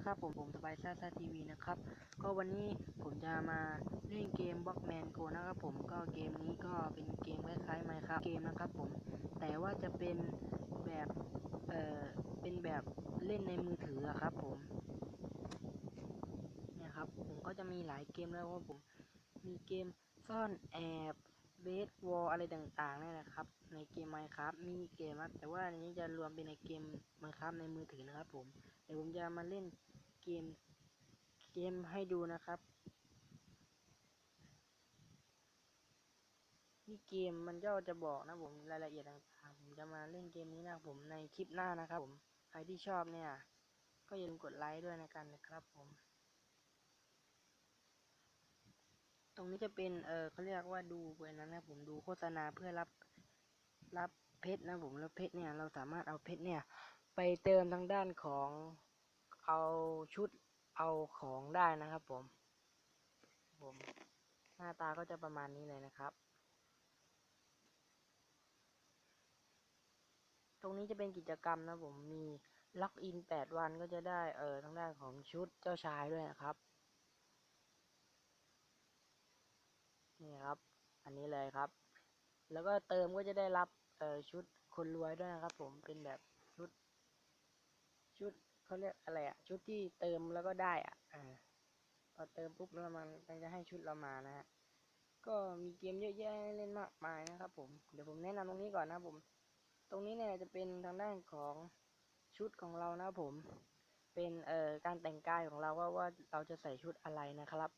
นะครับ ผมผมสบายซ่าซ่าทีวีนะครับ ก็วันนี้ผมจะมาเล่นเกมบล็อกแมนโกนะครับผมก็เกมนี้ก็เป็นเกมคล้ายๆไมครับเกมนะครับผมแต่ว่าจะเป็นแบบเอ่อเป็นแบบเล่นในมือถืออะครับผมเนี่ยครับผมก็จะมีหลายเกมแล้วว่าผมมีเกมซ่อนแอบเบสวอลอะไรต่างๆนี่นะครับ ในเกม Minecraft มีเกมครับแต่ว่าอันนี้จะรวมเป็นในเกม Minecraft ในมือถือนะครับผมเดี๋ยวผมจะมาเล่น เกม เกมให้ดูนะครับ นี่เกมมันก็จะบอกนะผมรายละเอียดต่างๆ ผมจะมาเล่นเกมนี้นะผมในคลิปหน้านะครับผมใครที่ชอบเนี่ย ก็อย่าลืมกดไลค์ด้วยนะกันนะครับผม ตรงนี้จะเป็นเออเขาเรียกว่าดูเนั้นนะผมดูโฆษณาเพื่อรับรับเพชรนะผมแล้วเพชรเนี่ยเราสามารถเอาเพชรเนี่ย ไปเติมทางด้านของ เอาชุดเอาของได้นะครับผม ผมหน้าตาก็จะประมาณนี้เลยนะครับ ตรงนี้จะเป็นกิจกรรมนะผมมีล็อกอินแปดวันก็จะได้เออทางด้านของชุดเจ้าชายด้วยนะครับ นี่ครับ อันนี้เลยครับ แล้วก็เติมก็จะได้รับเออชุดคนรวยด้วยนะครับ ผมเป็นแบบชุดชุด เขาเรียกอะไรอะชุดที่เติมแล้วก็ได้อะอ่าพอเติมปุ๊บแล้วมันมันจะให้ชุดเรามานะฮะก็มีเกมเยอะแยะเล่นมากมายนะครับผมเดี๋ยวผมแนะนำตรงนี้ก่อนนะผม ตรงนี้เนี่ยจะเป็นทางด้านของชุดของเรานะครับผม เป็นเอ่อการแต่งกายของเราว่าว่าเราจะใส่ชุดอะไรนะครับ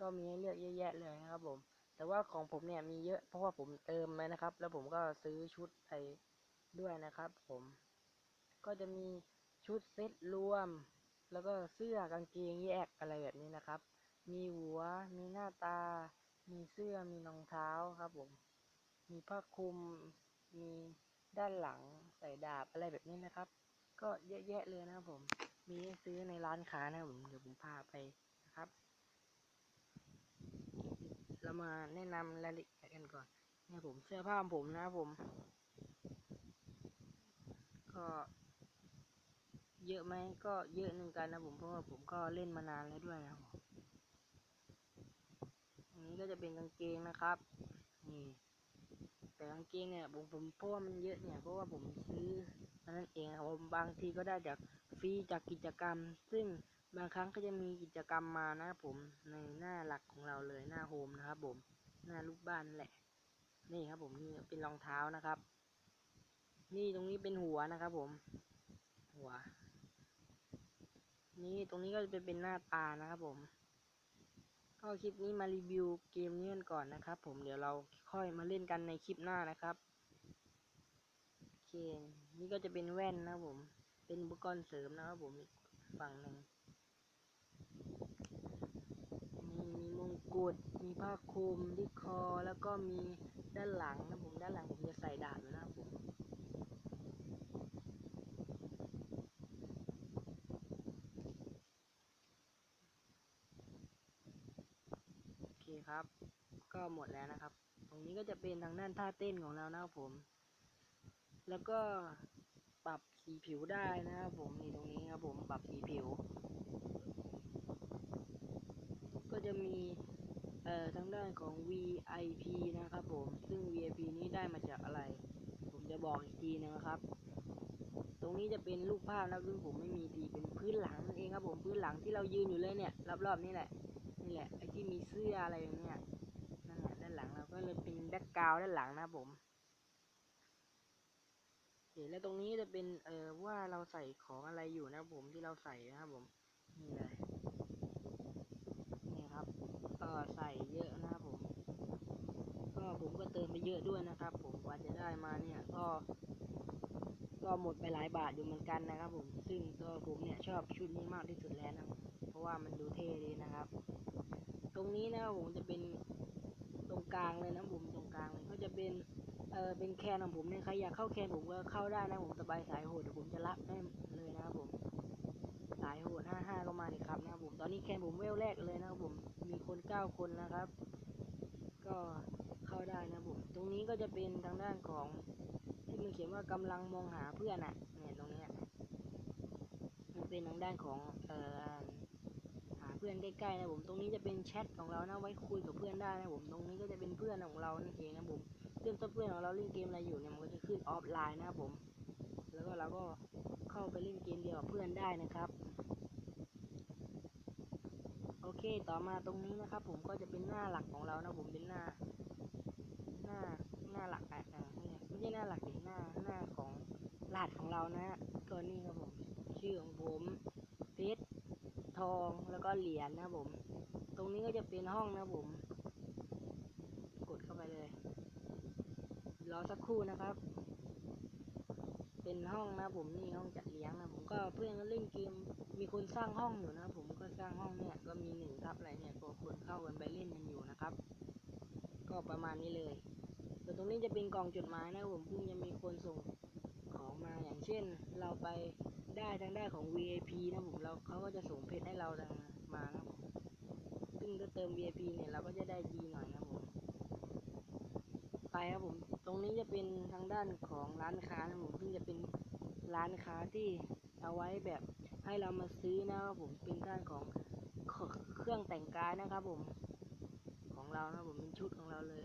ก็มีให้เลือกเยอะแยะเลยนะครับผม แต่ว่าของผมเนี่ยมีเยอะเพราะว่าผมเติมมานะครับ แล้วผมก็ซื้อชุดไปด้วยนะครับผม ก็จะมีชุดเซ็ตรวม แล้วก็เสื้อกางเกงแยกอะไรแบบนี้นะครับ มีหัว มีหน้าตา มีเสื้อ มีรองเท้าครับผม มีผ้าคลุม มีด้านหลังใส่ดาบอะไรแบบนี้นะครับ ก็เยอะแยะเลยนะครับผม มีซื้อในร้านค้านะครับผม เดี๋ยวผมพาไปนะครับ เรามาแนะนำรายละเอียดกันก่อนเนี่ยผมเสื้อผ้าผมนะครับผม ก็ เยอะไหมก็เยอะหนึ่งกันนะผมเพราะว่าผมก็เล่นมานานแล้วด้วยนะครับอันนี้ก็จะเป็นกางเกงนะครับ นี่แต่กางเกงเนี่ยผมผมเพราะว่ามันเยอะเนี่ยเพราะว่าผมซื้ออันนั้นเองครับผมบางทีก็ได้จากฟรีจากกิจกรรม ซึ่งบางครั้งก็จะมีกิจกรรมมานะครับผมในหน้าหลักของเราเลยหน้าโฮมนะครับ ผมหน้าลูกบ้านแหละ นี่ครับ ผมนี่เป็นรองเท้านะครับ นี่ตรงนี้เป็นหัวนะครับ ผม หัว นี่ตรงนี้ก็จะเป็นเป็นหน้าตานะครับผมก็คลิปนี้มารีวิวเกมนี้กันก่อนนะครับ ผมเดี๋ยวเราค่อยมาเล่นกันในคลิปหน้านะครับโอเคนี่ก็จะเป็นแว่นนะครับผม เป็นอุปกรณ์เสริมนะครับผมอีกฝั่งหนึ่งมีมีมงกุฎมีผ้าคลุมที่คอแล้วก็มีด้านหลังนะผมด้านหลังผมจะใส่ดาบอยู่นะครับผม โอเคครับ ก็หมดแล้วนะครับ ตรงนี้ก็จะเป็นทางด้านท่าเต้นของเรานะครับผม แล้วก็ปรับสีผิวได้นะครับผมนี่ตรงนี้ครับผมปรับสีผิว ก็จะมีเอ่อทางด้านของ VIP นะครับผม ซึ่ง VIP นี้ได้มาจากอะไร ผมจะบอกอีกทีนึงนะครับ ตรงนี้จะเป็นรูปภาพนะซึ่งผมไม่มีทีเป็นพื้นหลังนั่นเองครับผมพื้นหลังที่เรายืนอยู่เลยเนี่ยรอบๆนี่แหละนี่แหละไอ้ที่มีเสื้ออะไรอย่างเงี้ย กาวด้านหลังนะครับผมโอเคแล้วตรงนี้จะเป็นเอ่อว่าเราใส่ของอะไรอยู่นะครับผมที่เราใส่นะครับผมนี่เลยนี่ครับก็ใส่เยอะนะครับผม ก็ผมก็เติมไปเยอะด้วยนะครับ ผมกว่าจะได้มาเนี่ยก็ ก็หมดไปหลายบาทอยู่เหมือนกันนะครับ ผม ซึ่งตัวผมเนี่ยชอบชุดนี้มากที่สุดแล้วนะเพราะว่ามันดูเท่ดีนะครับ ตรงนี้นะครับผมจะเป็น ตรงกลางเลยนะผมตรงกลางเลยก็จะเป็นเออเป็นแคนของผมเนี่ยใครอยากเข้าแคนผมก็เข้าได้นะผมสบายสายโหดเดี๋ยวผมจะรับได้เลยนะครับผมสายโหดห้าห้าก็มาดิครับนะครับผมตอนนี้แคนผมเวลแรกเลยนะครับผมมีคนเก้าคนนะครับ ก็เข้าได้นะผมตรงนี้ก็จะเป็นทางด้านของที่มันเขียนว่ากำลังมองหาเพื่อนอะเนี่ยตรงเนี้ยเป็นทางด้านของเอ่อ เพื่อนใกล้ๆนะผมตรงนี้จะเป็นแชทของเรานะไว้คุยกับเพื่อนได้นะผมตรงนี้ก็จะเป็นเพื่อนของเรานั่นเองนะผมเรื่องต้นเพื่อนของเราเล่นเกมอะไรอยู่เนี่ยมันก็จะขึ้นออฟไลน์นะครับผม แล้วก็เราก็เข้าไปเล่นเกมเดียวกับเพื่อนได้นะครับโอเค ต่อมาตรงนี้นะครับ ผมก็จะเป็นหน้าหลักของเรานะผมเป็นหน้า หน้าหน้าหลักอะอ่าไม่ใช่ไม่ใช่หน้าหลักดิหน้าหน้าของรหัสของเรานะฮะก็นี่ครับผม ชื่อของผมเพชร ทองแล้วก็เหรียญนะผม ตรงนี้ก็จะเป็นห้องนะผม กดเข้าไปเลย รอสักครู่นะครับ เป็นห้องนะผมนี่ห้องจัดเลี้ยงนะผมก็เพื่อนก็เล่นเกม มีคนสร้างห้องอยู่นะผมก็สร้างห้องเนี่ยก็มีหนึ่งทับอะไรเนี่ยก็คนเข้ากันไปเล่นกันอยู่นะครับ ก็ประมาณนี้เลยส่วนตรงนี้จะเป็นกล่องจดหมายนะผมเพิ่งจะมีคนส่งของมาอย่างเช่น เราไป ได้ทางด้านของ VIP นะผมเราเขาก็จะส่งเพชรให้เราทางมานะผมซึ่งถ้าเติม VIP เนี่ยเราก็จะได้ดีหน่อยนะผมไปครับผม ตรงนี้จะเป็นทางด้านของร้านค้านะผมซึ่งจะเป็นร้านค้าที่เอาไว้แบบให้เรามาซื้อนะครับผมเป็นด้านของเคเครื่องแต่งกายนะครับผม ของเรานะผมเป็นชุดของเราเลย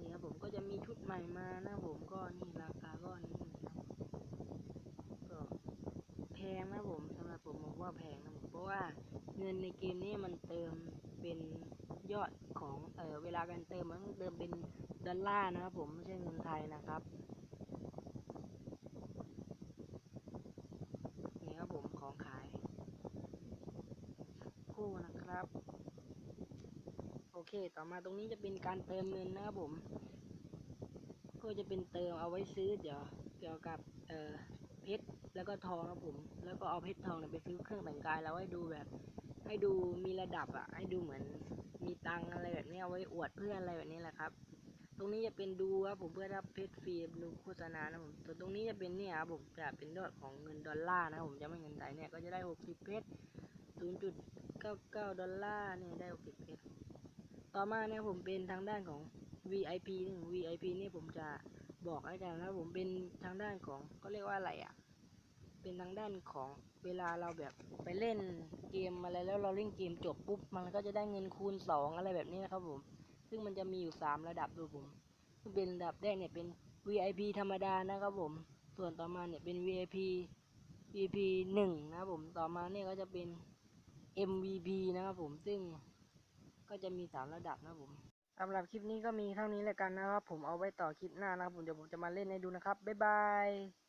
นี่ครับผมก็จะมีชุดใหม่มานะผมก็นี่ราคาก็นี่นะครับก็แพงนะผมสำหรับผมผมว่า แพงนะผมเพราะว่าเงินในเกมนี้มันเติมเป็นยอดของเออเวลาการเติมมันเติมเป็นดอลลาร์นะครับผมไม่ใช่เงินไทยนะครับนี่ครับผมของขายคู่นะครับ โอเคต่อมาตรงนี้จะเป็นการเติมเงินนะครับผมก็จะเป็นเติมเอาไว้ซื้อเดี๋ยวเกี่ยวกับเออ เพชรแล้วก็ทองครับผม แล้วก็เอาเพชรทองเนี่ยไปซื้อเครื่องแต่งกายแล้วให้ดูแบบ ให้ดูมีระดับอะ ให้ดูเหมือนมีตังอะไรแบบนี้เอาไว้อวดเพื่อนอะไรแบบนี้แหละครับ ตรงนี้จะเป็นดูครับผมเพื่อรับเพชรฟรีดูโฆษณานะผมส่วนตรงนี้จะเป็นเนี่ยครับผมจะเป็นยอดของเงินดอลลาร์นะผมจะไม่เงินไทยเนี่ยก็จะได้ 60 เพชร0.99 ดอลลาร์เนี่ยได้ 60 เพชรต่อมาเนี่ยผมเป็นทางด้านของ VIP หนึ่ง VIP นี่ผมจะ บอกให้กันแล้วผมเป็นทางด้านของก็เรียกว่าอะไรอะ เป็นทางด้านของเวลาเราแบบไปเล่นเกมอะไรแล้วเราเล่นเกมจบปุ๊บมันก็จะได้เงินคูณสองอะไรแบบนี้นะครับผม ซึ่งมันจะมีอยู่สามระดับดูผมเป็นระดับแรกเนี่ยเป็น VIP ธรรมดานะครับผม ส่วนต่อมาเนี่ยเป็น VIP VIP หนึ่งนะครับผม ต่อมาเนี่ยก็จะเป็น MVP นะครับผม ซึ่งก็จะมีสามระดับนะครับผม สำหรับคลิปนี้ก็มีเท่านี้แล้วกันนะครับ ผมเอาไว้ต่อคลิปหน้านะครับผมเดี๋ยวผมจะมาเล่นให้ดูนะครับ บ๊ายบาย